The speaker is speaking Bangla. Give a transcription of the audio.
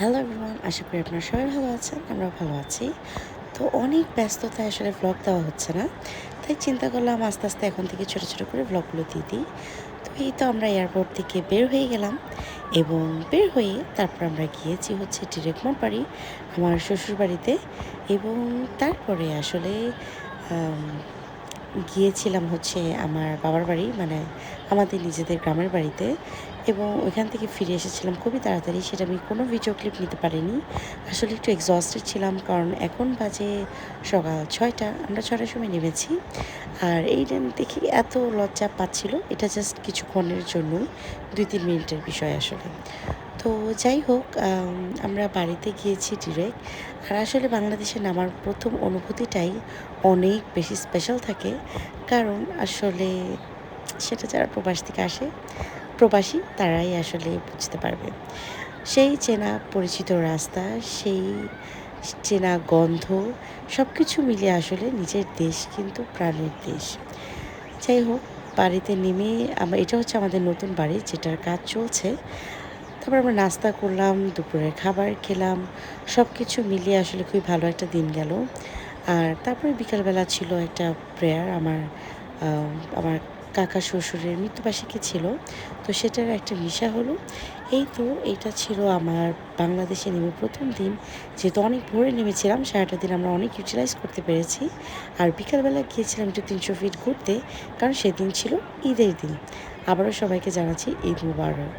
হ্যালো এভরিওয়ান আশা করি আপনারা সবাই ভালো আছেন আমরা ভালো আছি। তো অনেক ব্যস্ততায় আসলে ভ্লগ দেওয়া হচ্ছে না। তাই চিন্তা করলাম আস্তে আস্তে এখন থেকে ছোটো ছোটো করে ভ্লগগুলো দিয়ে দিই। তো এই তো আমরা এয়ারপোর্ট থেকে বের হয়ে গেলাম এবং বের হয়ে তারপর আমরা গিয়েছি হচ্ছে ডিরেক্ট বাড়ি আমার শ্বশুর বাড়িতে এবং তারপরে আসলে গিয়েছিলাম হচ্ছে আমার বাবার বাড়ি মানে আমাদের নিজেদের গ্রামের বাড়িতে এবং ওইখান থেকে ফিরে এসেছিলাম খুবই তাড়াতাড়ি। সেটা আমি কোনো ভিডিও ক্লিপ নিতে পারিনি। আসলে একটু এক্সস্টেড ছিলাম কারণ এখন বাজে সকাল ছয়টা, আমরা ছটার সময় নেমেছি। আর এই টাইম দেখি এত লজ্জা পাচ্ছিল, এটা জাস্ট কিছুক্ষণের জন্যই, দুই তিন মিনিটের বিষয় আসলে। তো যাই হোক আমরা বাড়িতে গিয়েছি ডিরেক্ট আর আসলে বাংলাদেশে নামার প্রথম অনুভূতিটাই অনেক বেশি স্পেশাল থাকে। কারণ আসলে সেটা যারা প্রবাস থেকে আসে, প্রবাসী তারাই আসলে বুঝতে পারবে। সেই চেনা পরিচিত রাস্তা, সেই চেনা গন্ধ সব কিছু মিলিয়ে আসলে নিজের দেশ কিন্তু প্রাণের দেশ। যাই হোক, বাড়িতে নেমে আমরা এটা হচ্ছে আমাদের নতুন বাড়ি যেটার কাজ চলছে। তারপর আমরা নাস্তা করলাম, দুপুরের খাবার খেলাম সব কিছু মিলিয়ে আসলে খুবই ভালো একটা দিন গেল। আর তারপরে বিকালবেলা ছিল একটা প্রেয়ার আমার আমার কাকা শ্বশুরের মৃত্যুবার্ষিকী ছিল। তো সেটার একটা মিশা হলো। এই তো এইটা ছিল আমার বাংলাদেশে নেমে প্রথম দিন। যেহেতু অনেক ভোরে নেমেছিলাম, সারাটা দিন আমরা অনেক ইউটিলাইজ করতে পেরেছি। আর বিকালবেলা গিয়েছিলাম একটু তিনশো ফিট ঘুরতে, কারণ সেদিন ছিল ঈদের দিন। আবারও সবাইকে জানাচ্ছি ঈদ মুবারক।